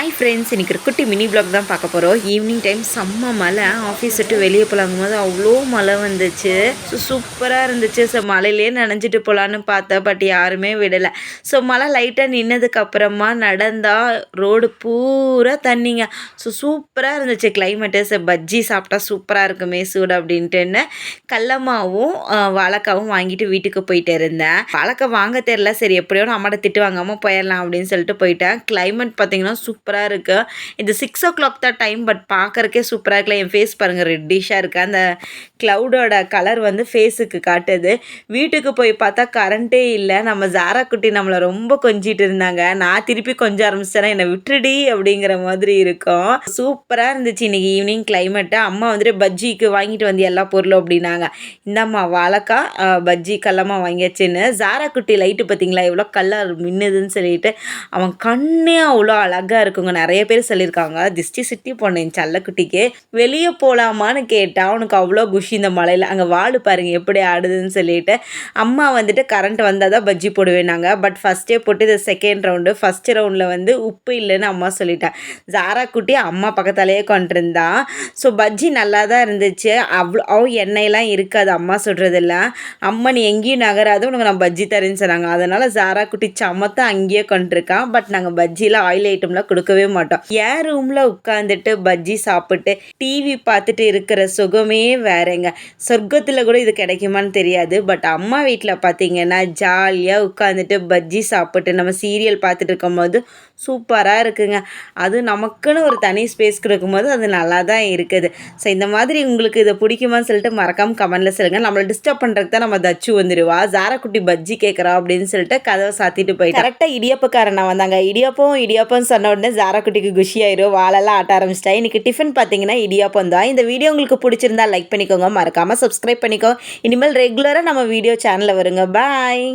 Hi friends இன்றைக்கி ஒரு குட்டி மினி பிளாக் தான் பார்க்க போகிறோம் ஈவினிங் டைம் செம்ம மழை. ஆஃபீஸ் விட்டு வெளியே போலாங்கும் போது அவ்வளோ மழை வந்துச்சு. ஸோ சூப்பராக இருந்துச்சு. ஸோ மழையிலே நனைஞ்சிட்டு போகலான்னு பார்த்தேன் பட் யாருமே விடலை. ஸோ மழை லைட்டாக நின்னதுக்கப்புறமா நடந்தால் ரோடு பூரா தண்ணிங்க. ஸோ சூப்பராக இருந்துச்சு. கிளைமேட்டு ஸோ பஜ்ஜி சாப்பிட்டா சூப்பராக இருக்குமே சூடு அப்படின்ட்டுன்னு கல்லமாவும் வாழைக்காவும் வாங்கிட்டு வீட்டுக்கு போயிட்டு இருந்தேன். வாழைக்காய் வாங்க தெரில சரி எப்படியோ அம்மாட்ட திட்டு வாங்காமல் போயிடலாம் அப்படின்னு சொல்லிட்டு போயிட்டேன். கிளைமேட் பார்த்தீங்கன்னா சூப்பராக இருக்குது இது சிக்ஸ் ஓ கிளாக் தான் டைம் பட் பார்க்குறக்கே சூப்பராக இருக்கல என் ஃபேஸ் பாருங்கள் ரெட்டிஷாக இருக்குது அந்த க்ளவுடோட கலர் வந்து ஃபேஸுக்கு காட்டுது. வீட்டுக்கு போய் பார்த்தா கரண்ட்டே இல்லை. நம்ம ஜாரா குட்டி நம்மளை ரொம்ப கொஞ்சிட்டு இருந்தாங்க. நான் திருப்பி கொஞ்சம் ஆரம்பிச்சேன்னா என்னை விட்டுடி அப்படிங்கிற மாதிரி இருக்கும். சூப்பராக இருந்துச்சு இன்றைக்கி ஈவினிங் கிளைமேட்டு அம்மா வந்துட்டு பஜ்ஜிக்கு வாங்கிட்டு வந்து எல்லா பொருளும் அப்படின்னாங்க. இந்தம்மா வாழைக்கா பஜ்ஜி கல்லமாக வாங்கியாச்சுன்னு. ஜாரா குட்டி லைட்டு பார்த்தீங்களா எவ்வளோ கலர் மின்னுதுன்னு சொல்லிட்டு அவன் கண்ணே அவ்வளோ அழகாக இருக்கும் இருக்குங்க நிறைய பேர் சொல்லியிருக்காங்க திஷ்டி சிட்டி போனேன் சல்லக்குட்டிக்கு வெளியே போகலாமான்னு கேட்டால் அவனுக்கு அவ்வளோ குஷி இந்த மலையில் அங்கே வாடு பாருங்கள் எப்படி ஆடுதுன்னு சொல்லிட்டு அம்மா வந்துட்டு கரண்ட் வந்தால் தான் பஜ்ஜி போடுவேன் நாங்கள் பட் ஃபஸ்ட்டே போட்டு இது செகண்ட் ரவுண்டு ஃபஸ்ட் ரவுண்டில் வந்து உப்பு இல்லைன்னு அம்மா சொல்லிட்டேன் ஜாரா குட்டி அம்மா பக்கத்தாலேயே கொண்டிருந்தா ஸோ பஜ்ஜி நல்லா தான் இருந்துச்சு. அவ்வளோ எண்ணெயெல்லாம் இருக்காது அம்மா சொல்கிறதில்ல அம்மா நீ எங்கேயும் நகராது உனக்கு நான் பஜ்ஜி தரேன்னு சொன்னாங்க. அதனால் ஜாரா குட்டி சமத்தை அங்கேயே கொண்டிருக்கான் பட் நாங்கள் பஜ்ஜியில் ஆயில் ஐட்டம்லாம் கொடுக்கவே மாட்டோம். என் ரூமில் உட்காந்துட்டு பஜ்ஜி சாப்பிட்டு டிவி பார்த்துட்டு இருக்கிற சுகமே வேறங்க. சொர்க்கத்தில் கூட இது கிடைக்குமான்னு தெரியாது. பட் அம்மா வீட்டில் பார்த்தீங்கன்னா ஜாலியாக உட்காந்துட்டு பஜ்ஜி சாப்பிட்டு நம்ம சீரியல் பார்த்துட்டு இருக்கும்போது சூப்பராக இருக்குங்க. அது நமக்குன்னு ஒரு தனி ஸ்பேஸ் கொடுக்கும்போது அது நல்லா தான் இருக்குது. ஸோ இந்த மாதிரி உங்களுக்கு இதை பிடிக்குமான்னு சொல்லிட்டு மறக்காமல் கமெண்ட்டில் சொல்லுங்கள் நம்மளை டிஸ்டர்ப் பண்ணுறதுக்கு தான் நம்ம தச்சு வந்துடுவா ஜாரக்குட்டி பஜ்ஜி கேட்குறா அப்படின்னு சொல்லிட்டு கதவை சாத்திட்டு போயிட்டு. கரெக்டாக இடியப்பக்காரன் வந்தாங்க இடியப்பம் இடியப்பம் சொன்ன உடனே ஜாரக்குட்டிக்கு குஷி ஆயிரும் வாழெல்லாம் ஆட்ட ஆரம்பிச்சிட்டா. இன்றைக்கி டிஃபன் பார்த்தீங்கன்னா இடியாப்பம் தான். இந்த வீடியோ உங்களுக்கு பிடிச்சிருந்தா லைக் பண்ணிக்கோங்க. மறக்காமல் சப்ஸ்கிரைப் பண்ணிக்கோ. இனிமேல் ரெகுலராக நம்ம வீடியோ சேனலில் வருங்க. பாய்